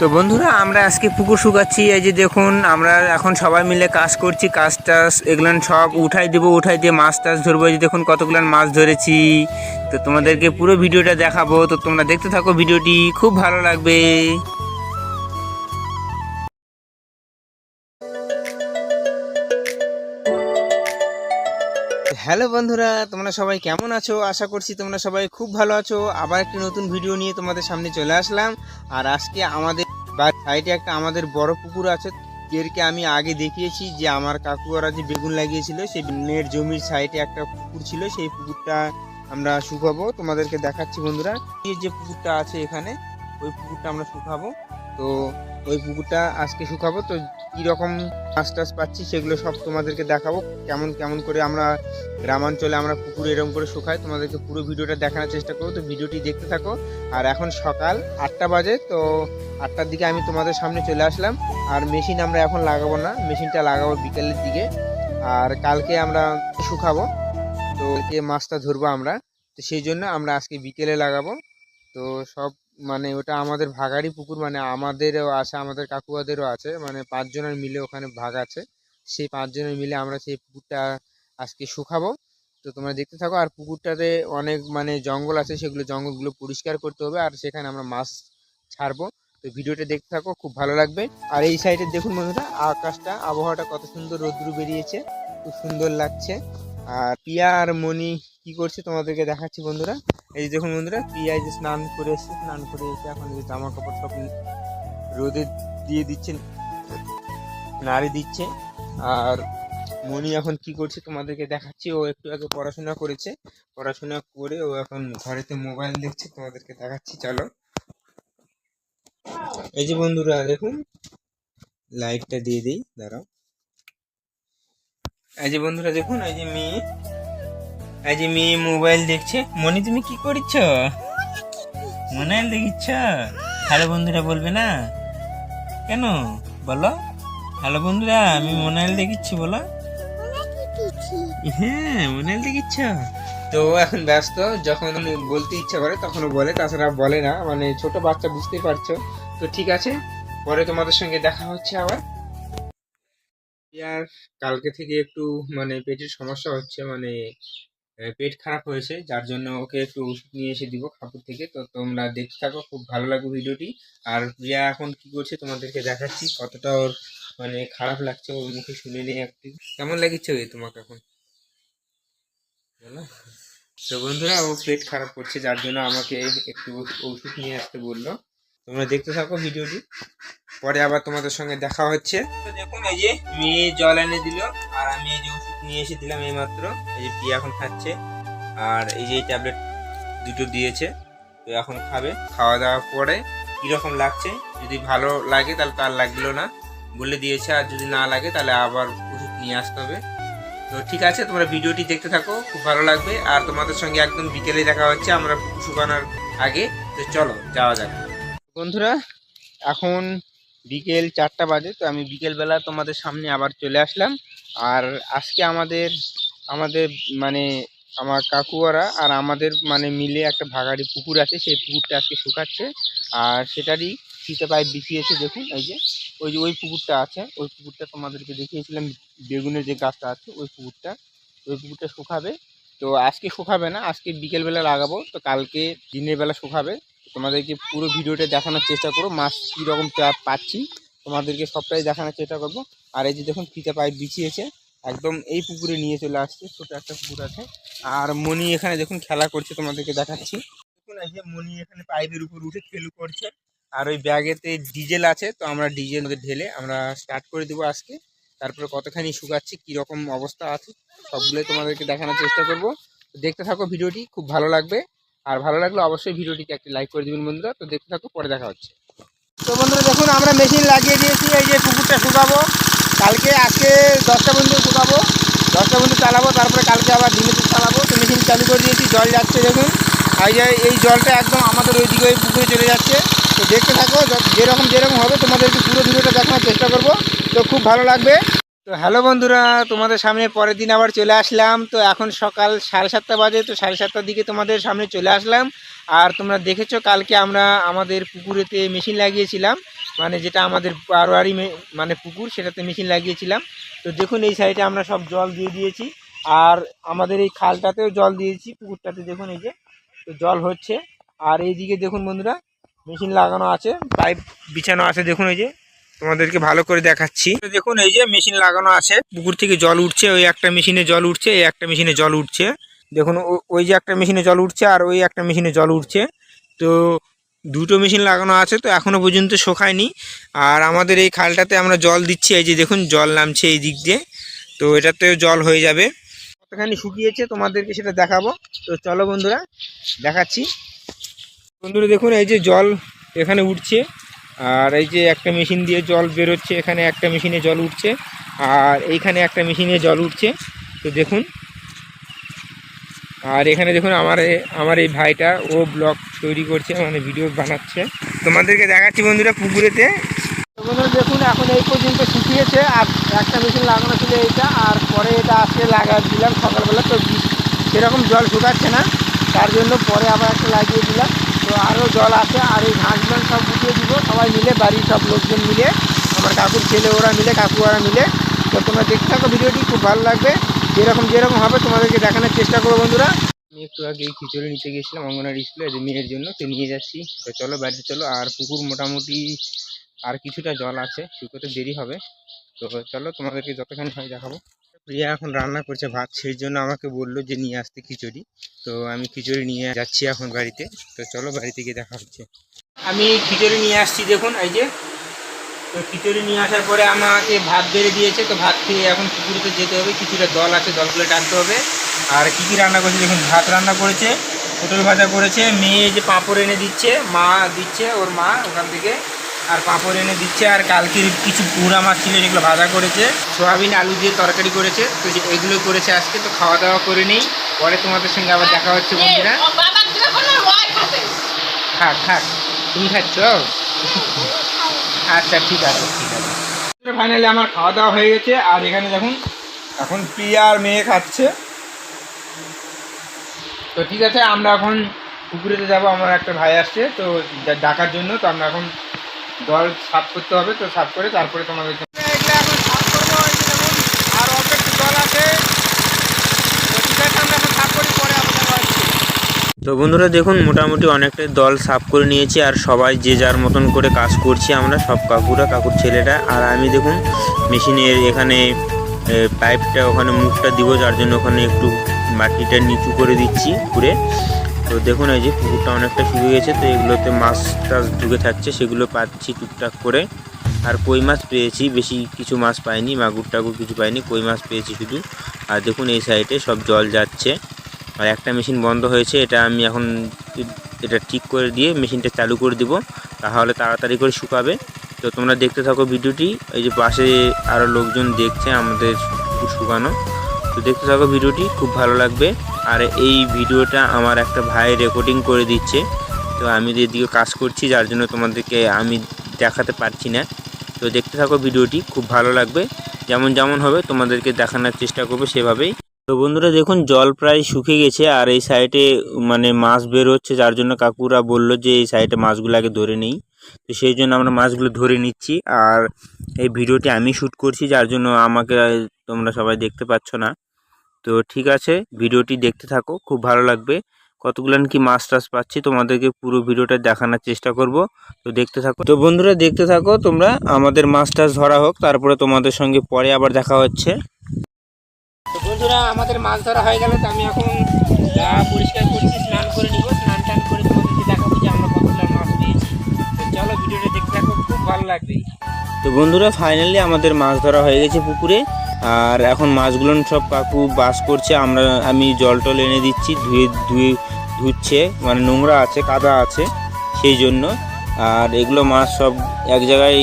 তো বন্ধুরা, আমরা আজকে পুকুর শুকাচ্ছি। এই যে দেখুন, আমরা এখন সবাই মিলে কাজ করছি, কাজ টাজ এগুলো সব উঠাই দেবো, উঠাই দিয়ে মাছ টাছ ধরবো। এই যে দেখুন, কতগুলো মাছ ধরেছি। তো তোমাদেরকে পুরো ভিডিওটা দেখাবো। তো তোমরা দেখতে থাকো ভিডিওটি, খুব ভালো লাগবে। হ্যালো বন্ধুরা, তোমরা সবাই কেমন আছো? আশা করছি তোমরা সবাই খুব ভালো আছো। আবার একটি নতুন ভিডিও নিয়ে তোমাদের সামনে চলে আসলাম। আর আজকে আমাদের সাইডে একটা আমাদের বড় পুকুর আছে এরকে আমি আগে দেখিয়েছি যে আমার কাকু ওরা যে বেগুন লাগিয়েছিল, সেই বেগুনের জমির সাইডে একটা পুকুর ছিল, সেই পুকুরটা আমরা শুকাবো। তোমাদেরকে দেখাচ্ছি বন্ধুরা। এই যে পুকুরটা আছে এখানে, ওই পুকুরটা আমরা শুকাবো। তো ওই পুকুরটা আজকে শুকাবো, তো কীরকম মাছ টাছ পাচ্ছি সেগুলো সব তোমাদেরকে দেখাবো। কেমন কেমন করে আমরা গ্রামাঞ্চলে আমরা পুকুরে এরকম করে শুকাই, তোমাদেরকে পুরো ভিডিওটা দেখানোর চেষ্টা করব। তো ভিডিওটি দেখতে থাকো। আর এখন সকাল আটটা বাজে, তো আটটার দিকে আমি তোমাদের সামনে চলে আসলাম। আর মেশিন আমরা এখন লাগাবো না, মেশিনটা লাগাবো বিকেলের দিকে। আর কালকে আমরা শুকাবো, তো কালকে মাছটা ধরবো আমরা। তো সেই জন্য আমরা আজকে বিকেলে লাগাবো। তো সব মানে ওটা আমাদের ভাগাড়ি পুকুর মানে আমাদেরও আছে, আমাদের কাকুয়াদেরও আছে মানে পাঁচজনের মিলে ওখানে ভাগ আছে। সেই পাঁচজনের মিলে আমরা সেই পুকুরটা আজকে শুকাবো। তো তোমরা দেখতে থাকো, আর পুকুরটাতে অনেক মানে জঙ্গল আছে, সেগুলো জঙ্গলগুলো পরিষ্কার করতে হবে, আর সেখানে আমরা মাছ ছাড়বো। তো ভিডিওটা দেখতে থাকো, খুব ভালো লাগবে। আর এই সাইডে দেখুন বন্ধুরা, আকাশটা, আবহাওয়াটা কত সুন্দর রোদ্রু বেরিয়েছে, খুব সুন্দর লাগছে। আর পিয়া আর মণি কি করছে তোমাদেরকে দেখাচ্ছি বন্ধুরা। এই যে দেখুন বন্ধুরা পিয়া এই যে স্নান করে এসছে, স্নান করে এসে এখন যে জামা কাপড় সব রোদে দিয়ে দিচ্ছে নাড়ি দিচ্ছে। আর মনি এখন কি করছে তোমাদেরকে দেখাচ্ছি, ও একটু আগে পড়াশোনা করেছে, পড়াশোনা করে ও এখন ঘরেতে মোবাইল দেখছে, তোমাদেরকে দেখাচ্ছি, চলো। এই যে বন্ধুরা, দেখুন, লাইটটা দিয়ে দিই, দাঁড়াও। এই যে বন্ধুরা, দেখুন, এই যে মেয়ে এই যে মেয়ে মোবাইল দেখছে। মনি, তুমি কি করছ? মোবাইল দেখিচ্ছ? হ্যালো বন্ধুরা, বলবে না? কেন? বলো। হ্যালো বন্ধুরা, আমি মোনাইল দেখিচ্ছি, বলো। হ্যাঁ মোনাইল দেখিচ্ছ? তো এখন ব্যস্ত। যখন বলতে ইচ্ছা করে তখন ও বলে, তাছাড়া বলে না। মানে ছোট বাচ্চা, বুঝতেই পারছ। তো ঠিক আছে, পরে তোমাদের সঙ্গে দেখা হচ্ছে আবার। আর কালকে থেকে একটু মানে পেটের সমস্যা হচ্ছে মানে পেট খারাপ হয়েছে, যার জন্য ওকে একটু ওষুধ নিয়ে এসে দিব কাপড় থেকে। তো তোমরা দেখতে থাকো, খুব ভালো লাগবে ভিডিওটি। আর প্রিয়া এখন কি করছে তোমাদেরকে দেখাচ্ছি, কতটা ওর মানে খারাপ লাগছে ওর মুখে শুনে নিয়ে একটু। কেমন লাগিচ্ছে ওই তোমাকে এখন? তো বন্ধুরা, ও পেট খারাপ করছে, যার জন্য আমাকে একটু ওষুধ নিয়ে আসতে বলল। তোমরা দেখতে থাকো ভিডিওটি। পরে আবার তোমাদের সঙ্গে দেখা হচ্ছে। তো দেখুন, এই যে মেয়ে জল এনে দিল, আর আমি এই যে ওষুধ নিয়ে এসে দিলাম এই মাত্র এই যে প্রিয়া এখন খাচ্ছে, আর এই যে ট্যাবলেট দুটো দিয়েছে, তো এখন খাবে। খাওয়া দাওয়ার পরে কীরকম লাগছে, যদি ভালো লাগে তাহলে তার লাগল না। বলে দিয়েছে, আর যদি না লাগে তাহলে আবার ওষুধ নিয়ে আসতে হবে। তো ঠিক আছে, তোমরা ভিডিওটি দেখতে থাকো, খুব ভালো লাগবে। আর তোমাদের সঙ্গে একদম বিকেলে দেখা হচ্ছে, আমরা শুকানোর আগে। তো চলো, যাওয়া যাক। বন্ধুরা, এখন বিকেল চারটা বাজে, তো আমি বিকেলবেলা তোমাদের সামনে আবার চলে আসলাম। আর আজকে আমাদের আমাদের মানে আমার কাকুয়ারা আর আমাদের মানে মিলে একটা ভাগাড়ি পুকুর আছে, সেই পুকুরটা আজকে শুকাচ্ছে। আর সেটারই ফিতে পায়ে বিছিয়েছে, দেখুন, এই যে, ওই যে, ওই পুকুরটা আছে, ওই পুকুরটা তোমাদেরকে দেখিয়েছিলাম, বেগুনের যে গাছটা আছে, ওই পুকুরটা ওই পুকুরটা শুকাবে। তো আজকে শুকাবে না, আজকে বিকেলবেলা লাগাবো, তো কালকে দিনের বেলা শুকাবে। তোমাদেরকে পুরো ভিডিওটা দেখানোর চেষ্টা করো, মাছ কীরকম পাচ্ছি, তোমাদেরকে সবটাই দেখানোর চেষ্টা করব। আর এই যে দেখুন, ফিতে পাইপ বিছিয়েছে, একদম এই পুকুরে নিয়ে চলে আসছে, ছোটো একটা পুকুর আছে। আর মণি এখানে দেখুন, খেলা করছে, তোমাদেরকে দেখাচ্ছি। দেখুন, এই যে মণি এখানে পাইপের উপর উঠে খেলু করছে। আর ওই ব্যাগেতে ডিজেল আছে, তো আমরা ডিজেল ঢেলে আমরা স্টার্ট করে দেবো আজকে। তারপরে কতখানি শুকাচ্ছি, কীরকম অবস্থা আছে, সবগুলোই তোমাদেরকে দেখানোর চেষ্টা করব। দেখতে থাকো ভিডিওটি, খুব ভালো লাগবে। আর ভালো লাগলে অবশ্যই ভিডিওটিকে একটি লাইক করে দেবেন বন্ধুরা। তো দেখতে থাকো পরে দেখা হচ্ছে। তো বন্ধুরা দেখুন, আমরা মেশিন লাগিয়ে দিয়েছি, এই যে পুকুরটা শুকাবো। কালকে, আজকে দশটা বন্ধু শুকাবো। দশটা বন্ধু চালাবো, তারপরে কালকে আবার দিনেতে চালাবো। তো মেশিন চালু করে দিয়েছি, জল যাচ্ছে দেখুন। আর যে, এই জলটা একদম আমাদের ওই দিকে ওই পুকুরে চলে যাচ্ছে। তো দেখতে থাকো যেরকম যেরকম হবে, তোমাদেরকে পুরো ভিডিওটা দেখানোর চেষ্টা করব। তো খুব ভালো লাগবে। তো হ্যালো বন্ধুরা, তোমাদের সামনে পরের দিন আবার চলে আসলাম। তো এখন সকাল সাড়ে সাতটা বাজে, তো সাড়ে সাতটার দিকে তোমাদের সামনে চলে আসলাম। আর তোমরা দেখেছ, কালকে আমরা আমাদের পুকুরেতে মেশিন লাগিয়েছিলাম। মানে যেটা আমাদের বারোয়ারি মানে পুকুর, সেটাতে মেশিন লাগিয়েছিলাম। তো দেখুন, এই সাইডে আমরা সব জল দিয়ে দিয়েছি। আর আমাদের এই খালটাতেও জল দিয়েছি, পুকুরটাতে দেখুন এই যে, তো জল হচ্ছে। আর এইদিকে দেখুন বন্ধুরা, মেশিন লাগানো আছে, পাইপ বিছানো আছে, দেখুন এই যে। তোমাদেরকে ভালো করে দেখাচ্ছি। দেখুন, এই যে মেশিন লাগানো আছে। পুকুর থেকে জল উঠছে, ওই একটা মেশিনে জল উঠছে, এই একটা মেশিনে জল উঠছে। দেখুন ওই যে একটা মেশিনে জল উঠছে আর ওই একটা মেশিনে জল উঠছে। তো দুটো মেশিন লাগানো আছে, তো এখনও পর্যন্ত শোকায়নি। আর আমাদের এই খালটাতে আমরা জল দিচ্ছি, এই যে দেখুন, জল নামছে এই দিক দিয়ে। তো এটাতেও জল হয়ে যাবে। কতখানি শুকিয়েছে তোমাদেরকে সেটা দেখাবো। তো চলো বন্ধুরা, দেখাচ্ছি। বন্ধুরা, দেখুন, এই যে জল এখানে উঠছে। আর এই যে একটা মেশিন দিয়ে জল বেরোচ্ছে, এখানে একটা মেশিনে জল উঠছে, আর এইখানে একটা মেশিনে জল উঠছে। তো দেখুন, আর এখানে দেখুন আমার আমার এই ভাইটা, ও ব্লগ তৈরি করছে মানে ভিডিও বানাচ্ছে। তোমাদেরকে দেখাচ্ছি বন্ধুরা পুকুরেতে। দেখুন, এখন এই পর্যন্ত শুকিয়েছে, আর একটা মেশিন লাগানো ছিল এইটা, আর পরে এটা আজকে লাগা দিলাম সকালবেলা, তো সেরকম জল শুকাচ্ছে না, তার জন্য পরে আবার একটা লাগিয়ে দিলাম। তো আরও জল আছে, আর এই ঘাসগুলো সব গুটিয়ে দিব। সবাই মিলে, বাড়ির সব লোকজন মিলে, আমার কাকুর ছেলে ওরা মিলে কাকু ওরা মিলে। তো তোমরা দেখতে থাকো, ভিডিওটি খুব ভালো লাগবে। যেরকম যেরকম হবে তোমাদেরকে দেখানোর চেষ্টা করব বন্ধুরা। আমি একটু আগে খিচুড়ি নিতে গেছিলাম অঙ্গনারী স্কুলে এদের মেয়ের জন্য, তো নিয়ে যাচ্ছি। তো চলো, বাড়িতে চলো। আর পুকুর মোটামুটি, আর কিছুটা জল আছে, শুকোতে দেরি হবে। তো চলো, তোমাদেরকে যতক্ষণ হয় দেখাবো। প্রিয়া এখন রান্না করছে ভাত, সেই জন্য আমাকে বলল যে নিয়ে আসতে খিচুড়ি। তো আমি খিচুড়ি নিয়ে যাচ্ছি এখন বাড়িতে। তো চলো বাড়িতে গিয়ে দেখা হচ্ছে। আমি খিচুড়ি নিয়ে আসছি, দেখুন, এই যে। তো খিচুড়ি নিয়ে আসার পরে আমাকে ভাত বেড়ে দিয়েছে, তো ভাত খেয়ে এখন পুকুরেতে যেতে হবে। কিছুটা দল আছে, দলগুলো টানতে হবে। আর কী কী রান্না করেছে, দেখুন, ভাত রান্না করেছে, পটল ভাজা করেছে, মেয়ে যে পাঁপড় এনে দিচ্ছে, মা দিচ্ছে, ওর মা ওখান থেকে আর পাঁপড় এনে দিচ্ছে আর কালকের কিছু পুরা মাছ ছিল যেগুলো ভাজা করেছে। সোয়াবিন আলু দিয়ে তরকারি করেছে তো এগুলো করেছে আজকে তো খাওয়া দাওয়া করে নেই। পরে তোমাদের সঙ্গে আবার দেখা হচ্ছে বন্ধুরা। খাক খাক। তুমি খাচ্ছ? আচ্ছা ঠিক আছে ঠিক আছে। ফাইনালি আমার খাওয়া দাওয়া হয়ে গেছে আর এখানে দেখুন এখন প্রিয়া আর মেয়ে খাচ্ছে। তো ঠিক আছে আমরা এখন পুকুরেতে যাব আমার একটা ভাই আসছে তো ডাকার জন্য তো আমরা এখন জল সাফ করতে হবে তো সাফ করে তারপরে তোমাদের আর জল আছে। তো আমরা এখন সাফ করি পরে আবার দেখা হচ্ছে। তো বন্ধুরা দেখুন মোটামুটি অনেকটাই দল সাফ করে নিয়েছি আর সবাই যে যার মতন করে কাজ করছি আমরা সব কাকুরা কাকুর ছেলেটা আর আমি দেখুন মেশিনের এখানে পাইপটা ওখানে মুখটা দিব যার জন্য ওখানে একটু মাটিটা নিচু করে দিচ্ছি ঘুরে দেখুন এই যে পুকুরটা অনেকটা শুকিয়ে গেছে, তো এগুলোতে মাছ টাছ ঢুকে থাকছে, সেগুলো পাচ্ছি টুকটাক করে। আর কই মাছ পেয়েছি, বেশি কিছু মাছ পাইনি, মাগুর টাগুর কিছু পাইনি, কই মাছ পেয়েছি শুধু। আর দেখুন এই সাইডে সব জল যাচ্ছে। আর একটা মেশিন বন্ধ হয়েছে, এটা আমি এখন এটা ঠিক করে দিয়ে মেশিনটা চালু করে দিব, তাহলে তাড়াতাড়ি করে শুকাবে। তো তোমরা দেখতে থাকো ভিডিওটি, এই যে পাশে আরও লোকজন দেখছে আমাদের শুকানো। তো দেখতে থাকো ভিডিওটি, খুব ভালো লাগবে। আর এই ভিডিওটা আমার একটা ভাই রেকর্ডিং করে দিচ্ছে। তো আমি এদিকে কাজ করছি, যার জন্য তোমাদেরকে আমি দেখাতে পারছি না। তো দেখতে থাকো ভিডিওটি, খুব ভালো লাগবে। যেমন যেমন হবে, তোমাদেরকে দেখানোর চেষ্টা করবে সেভাবেই। তো বন্ধুরা, দেখুন, জল প্রায় শুকিয়ে গেছে, আর এই সাইডে মানে মাছ বের হচ্ছে, যার জন্য কাকুরা বলল যে এই সাইডে মাছগুলো আগে ধরে নেই। তো সেই জন্য আমরা মাছগুলো ধরে নিচ্ছি, আর এই ভিডিওটি আমি শ্যুট করছি, যার জন্য আমাকে তোমরা সবাই দেখতে পাচ্ছ না। তো ঠিক আছে, ভিডিওটি দেখতে থাকো, খুব ভালো লাগবে। কতগুলো কি মাছ টাছ পাচ্ছি তোমাদেরকে পুরো ভিডিওটা দেখানোর চেষ্টা করব। তো দেখতে থাকো। তো বন্ধুরা, দেখতে থাকো তোমরা, আমাদের মাছ টাছ ধরা হোক, তারপরে তোমাদের সঙ্গে পরে আবার দেখা হচ্ছে। তো বন্ধুরা, আমাদের মাছ ধরা হয়ে গেল, তো আমি এখন পরিষ্কার করছি, স্নান করে নিব। স্নান টান করে তোমাদেরকে দেখাবো যে আমরা কতগুলো মাছ পেয়েছি। তো চলো ভিডিওটা দেখতে থাকো, খুব ভালো লাগবে। তো বন্ধুরা ফাইনালি আমাদের মাছ ধরা হয়ে গেছে পুকুরে। আর এখন মাছগুলো সব কাকু বাস করছে, আমরা, আমি জল টল এনে দিচ্ছি, ধুয়ে ধুয়ে, ধুচ্ছে মানে নোংরা আছে, কাদা আছে, সেই জন্য। আর এগুলো মাছ সব এক জায়গায়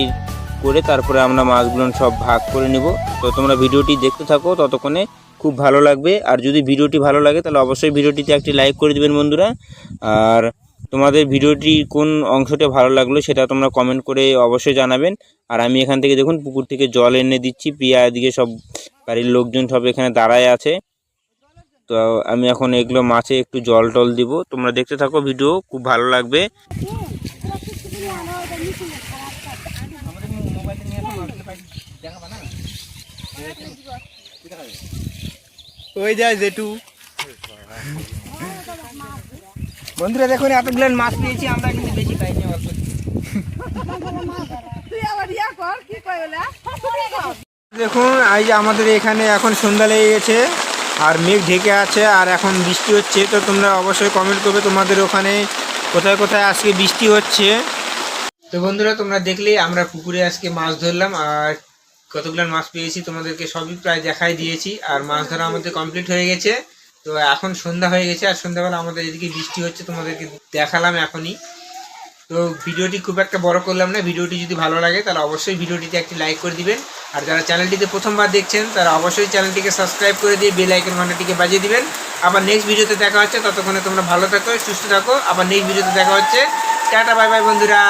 করে তারপরে আমরা মাছগুলো সব ভাগ করে নেব। তো তোমরা ভিডিওটি দেখতে থাকো, ততক্ষণে খুব ভালো লাগবে। আর যদি ভিডিওটি ভালো লাগে, তাহলে অবশ্যই ভিডিওটিতে একটি লাইক করে দেবেন বন্ধুরা। আর তোমাদের ভিডিওটি কোন অংশটা ভালো লাগল সেটা তোমরা কমেন্ট করে অবশ্যই জানাবেন। আর আমি এখান থেকে দেখুন পুকুর থেকে জল এনে দিচ্ছি। প্রিয়া এদিকে সব বাড়ির লোকজন সব এখানে দাঁড়ায় আছে। তো আমি এখন এগুলো মাছে একটু জল টল দিব। তোমরা দেখতে থাকো ভিডিও খুব ভালো লাগবে। ওই যায় জেঠু। বন্ধুরা দেখুন, এতগুলো মাছ পেয়েছি আমরা কিন্তু বেশি পাইনি অল্প দেখুন, এই যে আমাদের এখানে এখন সন্ধ্যা লেগে গেছে, আর মেঘ ঢেকে আছে, আর এখন বৃষ্টি হচ্ছে, তো তোমরা অবশ্যই কমেন্ট করবে তোমাদের ওখানে, কোথায় কোথায় আজকে বৃষ্টি হচ্ছে। তো বন্ধুরা, তোমরা দেখলে আমরা পুকুরে আজকে মাছ ধরলাম, আর কতগুলো মাছ পেয়েছি তোমাদেরকে সবই প্রায় দেখাই দিয়েছি, আর মাছ ধরা আমাদের কমপ্লিট হয়ে গেছে। তো এখন সন্ধ্যা হয়ে গেছে, আর সন্ধ্যাবেলা আমাদের এদিকে বৃষ্টি হচ্ছে, তোমাদেরকে দেখালাম এখনই। তো ভিডিওটি খুব একটা বড় করলাম না, ভিডিওটি যদি ভালো লাগে তাহলে অবশ্যই ভিডিওটিতে একটি লাইক করে দিবেন। আর যারা চ্যানেলটিতে প্রথমবার দেখছেন, তারা অবশ্যই চ্যানেলটিকে সাবস্ক্রাইব করে দিয়ে বেল আইকন ঘন্টাটিকে বাজিয়ে দিবেন। আবার নেক্সট ভিডিওতে দেখা হচ্ছে, ততক্ষণে তোমরা ভালো থাকো, সুস্থ থাকো। আবার নেক্সট ভিডিওতে দেখা হচ্ছে। টাটা বাই বাই বন্ধুরা।